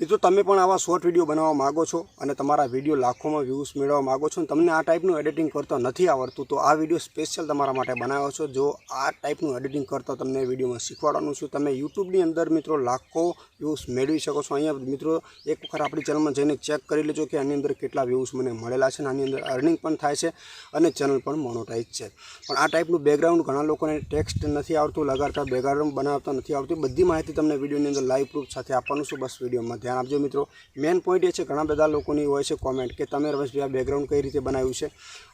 મિત્રો, તમે પણ આવા શોર્ટ વીડિયો બનાવવા માગો છો અને તમારા વીડિયો લાખોમાં વ્યૂઝ મેળવવા માગો છો અને તમને આ ટાઈપનું એડિટિંગ કરતા નથી આવડતું, તો આ વીડિયો સ્પેશિયલ તમારા માટે બનાવ્યો છો. જો આ ટાઈપનું એડિટિંગ કરતા તમને વિડીયોમાં શીખવાડવાનું છું, તમે યુટ્યુબની અંદર મિત્રો લાખો વ્યૂઝ મેળવી શકો છો. અહીંયા મિત્રો, એક વખત આપણી ચેનલમાં જઈને ચેક કરી લેજો કે આની અંદર કેટલા વ્યૂઝ મને મળેલા છે અને આની અંદર અર્નિંગ પણ થાય છે અને ચેનલ પણ મોનોટાઈઝ છે. પણ આ ટાઈપનું બેકગ્રાઉન્ડ ઘણા લોકોને ટેક્સ્ટ નથી આવતું લગાડતા બેકગ્રાઉન્ડ બનાવતા નથી આવડતું. બધી માહિતી તમને વિડીયોની અંદર લાઈવ પ્રૂફ સાથે આપવાનું છું. બસ વિડીયોમાં ધ્યાન આપજો મિત્રો. મેન પોઈન્ટ એ છે, ઘણા બધા લોકોની હોય છે કોમેન્ટ કે તમે રમેશભાઈ આ બેકગ્રાઉન્ડ કઈ રીતે બનાવ્યું છે?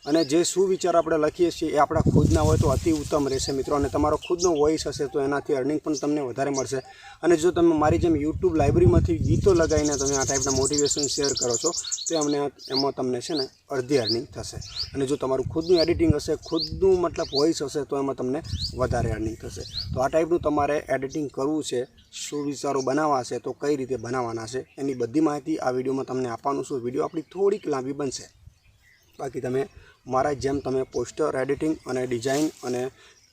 અને જે સુવિચાર આપણે લખીએ છીએ એ આપણા ખુદના હોય તો અતિ ઉત્તમ રહેશે મિત્રો. અને તમારો ખુદનો વોઇસ હશે તો એનાથી અર્નિંગ પણ તમને વધારે મળશે. અને જો તમે મારી જેમ યુટ્યુબ લાઇબ્રેરીમાંથી ગીતો લગાવીને તમે આ ટાઈપના મોટિવેશન શેર કરો છો, તો અમને એમાં તમને છે ને અડધી અર્નિંગ થશે. અને જો તમારું ખુદનું એડિટિંગ હશે, ખુદનું મતલબ વોઇસ હશે, તો એમાં તમને વધારે અર્નિંગ થશે. તો આ ટાઈપનું તમારે એડિટિંગ કરવું છે શું વિચારો બનાવવા છે, તો કઈ રીતે બનાવવાના છે, એની બધી માહિતી આ વિડીયોમાં તમને આપવાનું છું. વીડિયો આપણી થોડીક લાંબી બનશે. બાકી તમે મારા જેમ તમે પોસ્ટર, એડિટિંગ અને ડિઝાઇન અને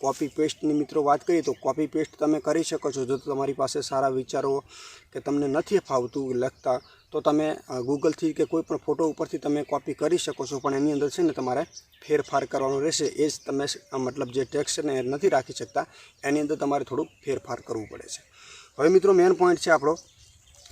કોપી પેસ્ટની મિત્રો વાત કરીએ, તો કોપી પેસ્ટ તમે કરી શકો છો. જો તમારી પાસે સારા વિચારો કે તમને નથી ફાવતું લખતા, તો તમે ગૂગલથી કે કોઈ પણ ફોટો ઉપરથી તમે કોપી કરી શકો છો. પણ એની અંદર છે ને તમારે ફેરફાર કરવાનો રહેશે. એ જ તમે મતલબ જે ટેક્સ્ટને એ નથી રાખી શકતા, એની અંદર તમારે થોડુંક ફેરફાર કરવું પડે છે. હવે મિત્રો મેઇન પોઈન્ટ છે આપણો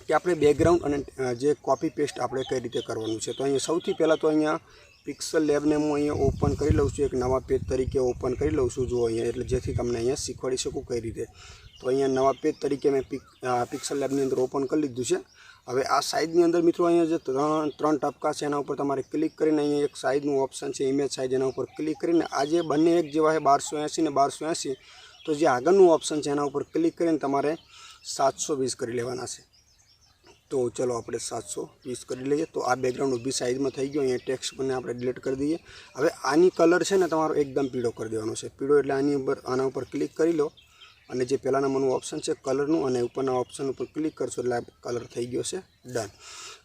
કે આપણે બેકગ્રાઉન્ડ અને જે કોપી પેસ્ટ આપણે કઈ રીતે કરવાનું છે. તો અહીંયા સૌથી પહેલાં તો અહીંયા પિક્સલ લેબને હું અહીંયા ઓપન કરી લઉં છું, એક નવા પેજ તરીકે ઓપન કરી લઉં છું જો અહીંયા, એટલે જેથી તમને અહીંયા શીખવાડી શકું કઈ રીતે. તો અહીંયા નવા પેજ તરીકે મેં પિક પિક્સલ લેબની અંદર ઓપન કરી લીધું છે. હવે આ સાઇઝની અંદર મિત્રો અહીંયા જે ત્રણ ત્રણ ટપકા છે, એના ઉપર તમારે ક્લિક કરીને અહીંયા એક સાઇઝનું ઓપ્શન છે ઇમેજ સાઇઝ એના ઉપર ક્લિક કરીને આ જે બંને એક જેવા છે, બારસો એંસી ને બારસો એંસી તો જે આગળનું ઓપ્શન છે, એના ઉપર ક્લિક કરીને તમારે સાતસો વીસ કરી લેવાના છે. તો ચલો આપણે સાતસો વીસ કરી લઈએ. તો આ બેકગ્રાઉન્ડ ઊભી સાઇઝમાં થઈ ગયો. અહીંયા ટેક્સ પણ આપણે ડિલીટ કરી દઈએ. હવે આની કલર છે ને તમારો એકદમ પીળો કરી દેવાનો છે. પીળો એટલે આની ઉપર, આના ઉપર ક્લિક કરી લો. અને જે પહેલાં નંબરનું ઓપ્શન છે કલરનું અને ઉપરના ઓપ્શન ઉપર ક્લિક કરશો એટલે કલર થઈ ગયો છે ડન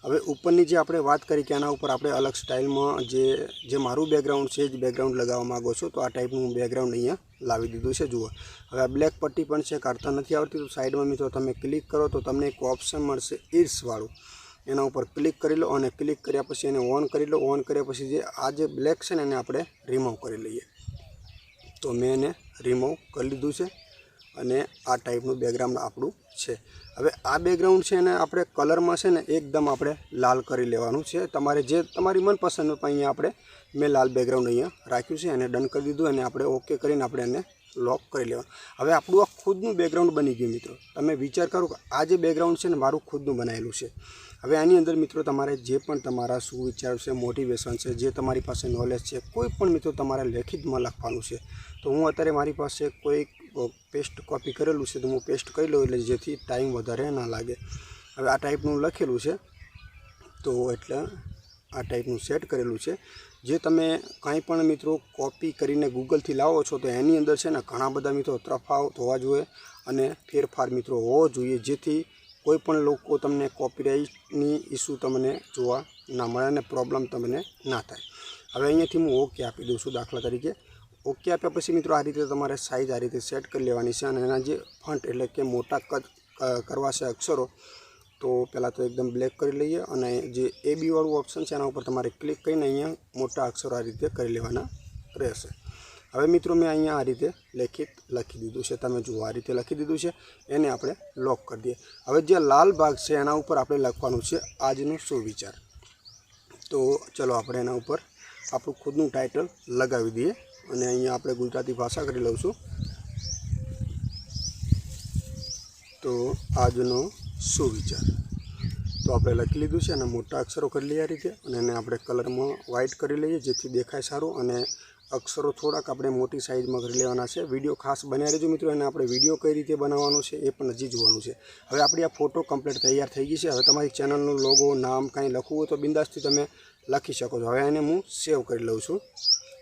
હવે ઉપરની જે આપણે વાત કરી કે આના ઉપર આપણે અલગ સ્ટાઇલમાં જે જે મારું બેકગ્રાઉન્ડ છે, જે બેકગ્રાઉન્ડ લગાવવા માગો છો, તો આ ટાઈપનું બેકગ્રાઉન્ડ અહીંયા લાવી દીધું છે, જુઓ. હવે આ બ્લેક પટ્ટી પણ છે, કાઢતા નથી આવતી, તો સાઈડમાં મિત્રો તમે ક્લિક કરો, તો તમને એક ઓપ્શન મળશે ઇર્સવાળું એના ઉપર ક્લિક કરી લો અને ક્લિક કર્યા પછી એને ઓન કરી લો. ઓન કર્યા પછી જે, આ જે બ્લેક છે ને, એને આપણે રિમૂવ કરી લઈએ. તો મેં એને રિમૂવ કરી લીધું છે. અને આ ટાઈપનું બેકગ્રાઉન્ડ આપણું છે. હવે આ બેકગ્રાઉન્ડ છે એને આપણે કલરમાં છે ને એકદમ આપણે લાલ કરી લેવાનું છે. તમારે જે તમારી મનપસંદ પણ અહીંયા આપણે મેં લાલ બેકગ્રાઉન્ડ અહીંયા રાખ્યું છે એને ડન કરી દીધું અને આપણે ઓકે કરીને આપણે એને લોક કરી લેવાનું. હવે આપણું આ ખુદનું બેકગ્રાઉન્ડ બની ગયું મિત્રો. તમે વિચાર કરો કે આ જે બેકગ્રાઉન્ડ છે ને મારું ખુદનું બનાવેલું છે. હવે આની અંદર મિત્રો તમારે જે પણ તમારા સુવિચાર છે મોટિવેશન છે, જે તમારી પાસે નોલેજ છે, કોઈ પણ મિત્રો તમારે લેખિતમાં લખવાનું છે, તો હું અત્યારે મારી પાસે કોઈ પેસ્ટ કોપી કરેલું છે, તો હું પેસ્ટ કરી લઉં એટલે જેથી ટાઈમ વધારે ના લાગે. હવે આ ટાઈપનું લખેલું છે, તો એટલે આ ટાઈપનું સેટ કરેલું છે. જે તમે કાંઈ પણ મિત્રો કોપી કરીને ગૂગલથી લાવો છો, તો એની અંદર છે ને ઘણા બધા મિત્રો તફાવત હોવા જોઈએ અને ફેરફાર મિત્રો હોવો જોઈએ, જેથી કોઈ પણ લોકો તમને કોપીરાઇટની ઇસ્યુ તમને જોવા ના મળે અને પ્રોબ્લેમ તમને ના થાય. હવે અહીંયાથી હું ઓકે આપી દઉં છું દાખલા તરીકે. ઓકે આપ્યા પછી મિત્રો આ રીતે તમારે સાઇઝ આ રીતે સેટ કરી લેવાની છે અને એના જે ફંટ એટલે કે મોટા કદ કરવા છે અક્ષરો, તો પહેલાં તો એકદમ બ્લેક કરી લઈએ અને જે એ બીવાળું ઓપ્શન છે એના ઉપર તમારે ક્લિક કરીને અહીંયા મોટા અક્ષરો આ રીતે કરી લેવાના રહેશે. હવે મિત્રો મેં અહીંયા આ રીતે લેખિત લખી દીધું છે. તમે જુઓ, આ રીતે લખી દીધું છે. એને આપણે લોક કરી દઈએ. હવે જે લાલ ભાગ છે, એના ઉપર આપણે લખવાનું છે આજનો સુવિચાર. તો ચલો આપણે એના ઉપર આપણું ખુદનું ટાઇટલ લગાવી દઈએ અને અહીંયા આપણે ગુજરાતી ભાષા કરી લઉં તો આજનો સુવિચાર. તો આપણે લખી લીધું છે અને મોટા અક્ષરો કરી લઈએ આ રીતે અને એને આપણે કલરમાં વ્હાઇટ કરી લઈએ જેથી દેખાય સારું અને અક્ષરો થોડાક આપણે મોટી સાઇઝમાં કરી લેવાના છે. વીડિયો ખાસ બન્યા રહેજો મિત્રો, અને આપણે વીડિયો કઈ રીતે બનાવવાનો છે એ પણ હજી જોવાનું છે. હવે આપણી આ ફોટો કમ્પ્લીટ તૈયાર થઈ ગઈ છે. હવે તમારી ચેનલનું લોગો, નામ કાંઈ લખવું હોય તો બિંદાસથી તમે લખી શકો છો. હવે એને હું સેવ કરી લઉં છું.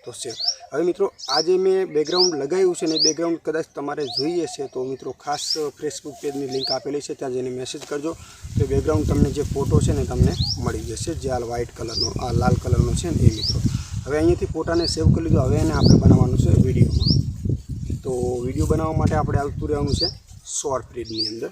તો સેવ. હવે મિત્રો, આજે મેં બેકગ્રાઉન્ડ લગાવ્યું છે ને બેકગ્રાઉન્ડ કદાચ તમારે જોઈએ છે તો મિત્રો ખાસ ફેસબુક પેજની લિંક આપેલી છે. ત્યાં જઈને મેસેજ કરજો. તો બેકગ્રાઉન્ડ તમને જે ફોટો છે ને તમને મળી જશે. જે આ વ્હાઇટ કલરનો આ લાલ કલરનો છે ને એ મિત્રો. હવે અહીંયાથી ફોટાને સેવ કરી લીધો. હવે એને આપણે બનાવવાનું છે વિડીયોમાં. તો વીડિયો બનાવવા માટે આપણે આવતું રહેવાનું છે શોર્ટ રીડની અંદર.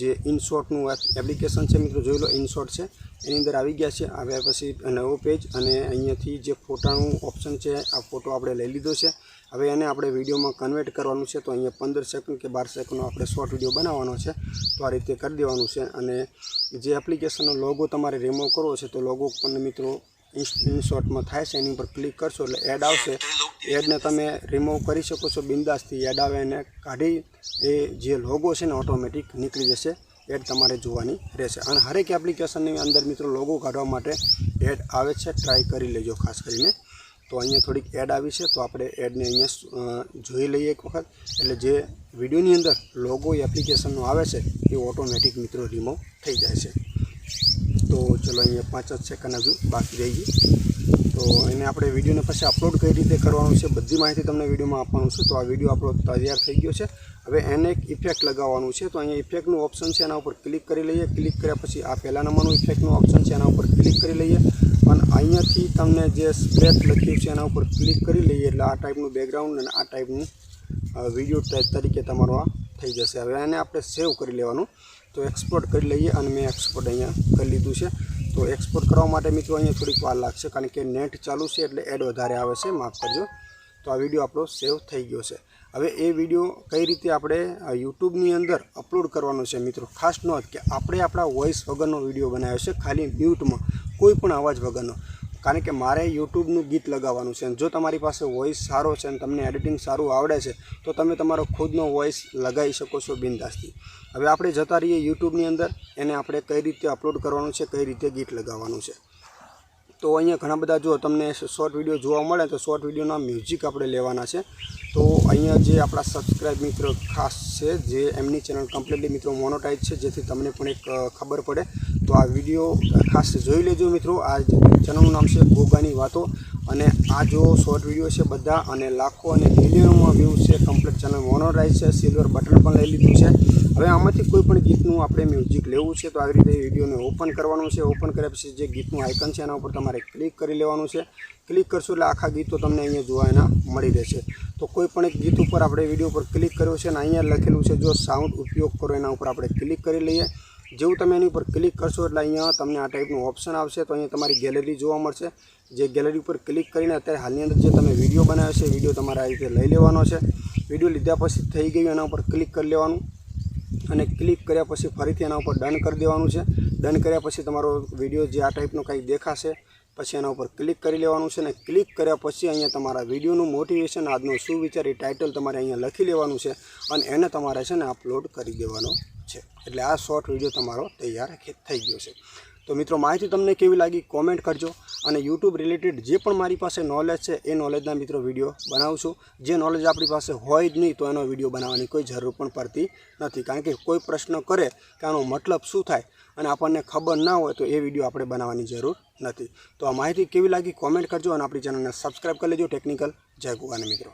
જે ઇનશોર્ટનું એપ્લિકેશન છે મિત્રો, જોઈ લો ઇનશોર્ટ છે. એની અંદર આવી ગયા છે. આવ્યા પછી નવો પેજ અને અહીંયાથી જે ફોટાનું ઓપ્શન છે, આ ફોટો આપણે લઈ લીધો છે. હવે એને આપણે વિડીયોમાં કન્વર્ટ કરવાનું છે. તો અહીંયા પંદર સેકન્ડ કે બાર સેકન્ડનો આપણે શોર્ટ વીડિયો બનાવવાનો છે. તો આ રીતે કરી દેવાનું છે. અને જે એપ્લિકેશનનો લોગો તમારે રિમૂવ કરવો છે, તો લોગો પણ મિત્રો ઇનશોર્ટમાં થાય છે, એની ઉપર ક્લિક કરશો એટલે એડ આવશે. એડને તમે રિમૂવ કરી શકો છો, બિંદાસથી એડ આવે એને કાઢી, એ જે લોગો છે ને ઓટોમેટિક નીકળી જશે એડ તમારે જોવાની રહેશે. અને હરેક એપ્લિકેશનની અંદર મિત્રો લોગો કાઢવા માટે એડ આવે છે ટ્રાય કરી લેજો ખાસ કરીને. તો અહીંયા થોડીક એડ આવી છે, તો આપણે એડને અહીંયા જોઈ લઈએ એક વખત. એટલે જે વિડીયોની અંદર લોગો એપ્લિકેશનનો આવે છે, એ ઓટોમેટિક મિત્રો રિમૂવ થઈ જાય છે. તો ચલો અહીંયા પાંચ જ સેકન્ડ હજુ બાકી રહી તો એને આપણે વિડીયોને પછી અપલોડ કઈ રીતે કરવાનું છે બધી માહિતી તમને વિડીયોમાં આપવાનું છે. તો આ વીડિયો આપણો તૈયાર થઈ ગયો છે. હવે એને એક ઇફેક્ટ લગાવવાનું છે. તો અહીંયા ઇફેક્ટનું ઓપ્શન છે એના ઉપર ક્લિક કરી લઈએ. ક્લિક કર્યા પછી આ પહેલા નંબરનું ઇફેક્ટનું ઓપ્શન છે એના ઉપર ક્લિક કરી લઈએ. અને અહીંયાથી તમને જે સ્પ્લેટ લખ્યું છે એના ઉપર ક્લિક કરી લઈએ એટલે આ ટાઈપનું બેકગ્રાઉન્ડ અને આ ટાઈપનું વીડિયો તરીકે તમારો આ થઈ જશે. હવે એને આપણે સેવ કરી લેવાનું. તો એક્સપોર્ટ કરી લઈએ અને મેં એક્સપોર્ટ અહીંયા કરી લીધું છે. તો એક્સપોર્ટ કરવા માટે મિત્રો અહીંયા થોડીક વાર લાગશે કારણ કે નેટ ચાલુ છે એટલે એડ વધારે આવે છે, માફ કરજો. તો આ વીડિયો આપણો સેવ થઈ ગયો છે. હવે એ વીડિયો કઈ રીતે આપણે યુટ્યુબની અંદર અપલોડ કરવાનો છે મિત્રો? ખાસ નોંધ કે આપણે આપણા વોઇસ વગરનો વીડિયો બનાવ્યો છે, ખાલી મ્યુટમાં કોઈ પણ અવાજ વગરનો. કારણ કે મારે યુટ્યુબનું ગીત લગાવવાનું છે અને જો તમારી પાસે વોઇસ સારો છે અને તમને એડિટિંગ સારું આવડે છે, તો તમે તમારો ખુદનો વોઇસ લગાવી શકો છો બિંદાસથી. હવે આપણે જતા રહીએ યુટ્યુબની અંદર, એને આપણે કઈ રીતે અપલોડ કરવાનું છે, કઈ રીતે ગીત લગાવવાનું છે. તો અહીંયા ઘણા બધા જો તમને શોર્ટ વીડિયો જોવા મળે, તો શોર્ટ વિડીયોના મ્યુઝિક આપણે લેવાના છે. તો અહીંયા જે આપણા સબસ્ક્રાઇબ મિત્રો ખાસ છે, જે એમની ચેનલ કમ્પ્લીટલી મિત્રો મોનોટાઈઝ છે, જેથી તમને પણ એક ખબર પડે તો આ વીડિયો ખાસ જોઈ લેજો મિત્રો. આ ચેનલનું નામ છે ગોગાની વાતો. અને આ જો શોર્ટ વીડિયો છે બધા અને લાખો અને મિલિયનોમાં વ્યૂઝ છે કમ્પ્લીટ ચેનલ મોનોટાઈઝ છે સિલ્વર બટન પણ લઈ લીધું છે. હવે આમાંથી કોઈ પણ ગીતનું આપણે મ્યુઝિક લેવું છે તો આવી રીતે વિડીયોને ઓપન કરવાનું છે. ઓપન કર્યા પછી જે ગીતનું આઇકન છે એના ઉપર તમારે ક્લિક કરી લેવાનું છે. ક્લિક કરશો એટલે આખા ગીતો તમને અહીંયા જોવા એના મળી રહેશે. તો કોઈ પણ એક ગીત ઉપર આપણે વીડિયો ઉપર ક્લિક કર્યો છે અને અહીંયા લખેલું છે જો સાઉન્ડ ઉપયોગ કરો એના ઉપર આપણે ક્લિક કરી લઈએ. જેવું તમે એની ઉપર ક્લિક કરશો એટલે અહીંયા તમને આ ટાઈપનું ઓપ્શન આવશે. તો અહીંયા તમારી ગેલેરી જોવા મળશે. જે ગેલેરી ઉપર ક્લિક કરીને અત્યારે હાલની અંદર જે તમે વીડિયો બનાવ્યો છે વીડિયો તમારે આ રીતે લઈ લેવાનો છે. વીડિયો લીધા પછી થઈ ગયું એના ઉપર ક્લિક કરી લેવાનું. અને ક્લિક કર્યા પછી ફરીથી એના ઉપર ડન કરી દેવાનું છે. ડન કર્યા પછી તમારો વીડિયો જે આ ટાઈપનો કંઈક દેખાશે પછી એના ઉપર ક્લિક કરી લેવાનું છે અને ક્લિક કર્યા પછી અહીંયા તમારા વિડીયોનું મોટિવેશન આજનો શું વિચાર એ ટાઇટલ તમારે અહીંયા લખી લેવાનું છે અને એને તમારે છે ને અપલોડ કરી દેવાનો છે. એટલે આ શોર્ટ વીડિયો તમારો તૈયાર થઈ ગયો છે. તો મિત્રો, માહિતી તમને કેવી લાગી કોમેન્ટ કરજો અને યુટ્યુબ રિલેટેડ જે પણ મારી પાસે નોલેજ છે, એ નોલેજના મિત્રો વીડિયો બનાવું છું. જે નોલેજ આપણી પાસે હોય જ નહીં, તો એનો વીડિયો બનાવવાની કોઈ જરૂર પણ પડતી નથી. કારણ કે કોઈ પ્રશ્ન કરે કે આનો મતલબ શું થાય? અને આપણને ખબર ના હોય, તો એ વીડિયો આપણે બનાવવાની જરૂર નથી. તો આ માહિતી કેવી લાગી કોમેન્ટ કરજો અને આપણી ચેનલને સબસ્ક્રાઈબ કરી લેજો ટેકનિકલ જય ગુગાને મિત્રો.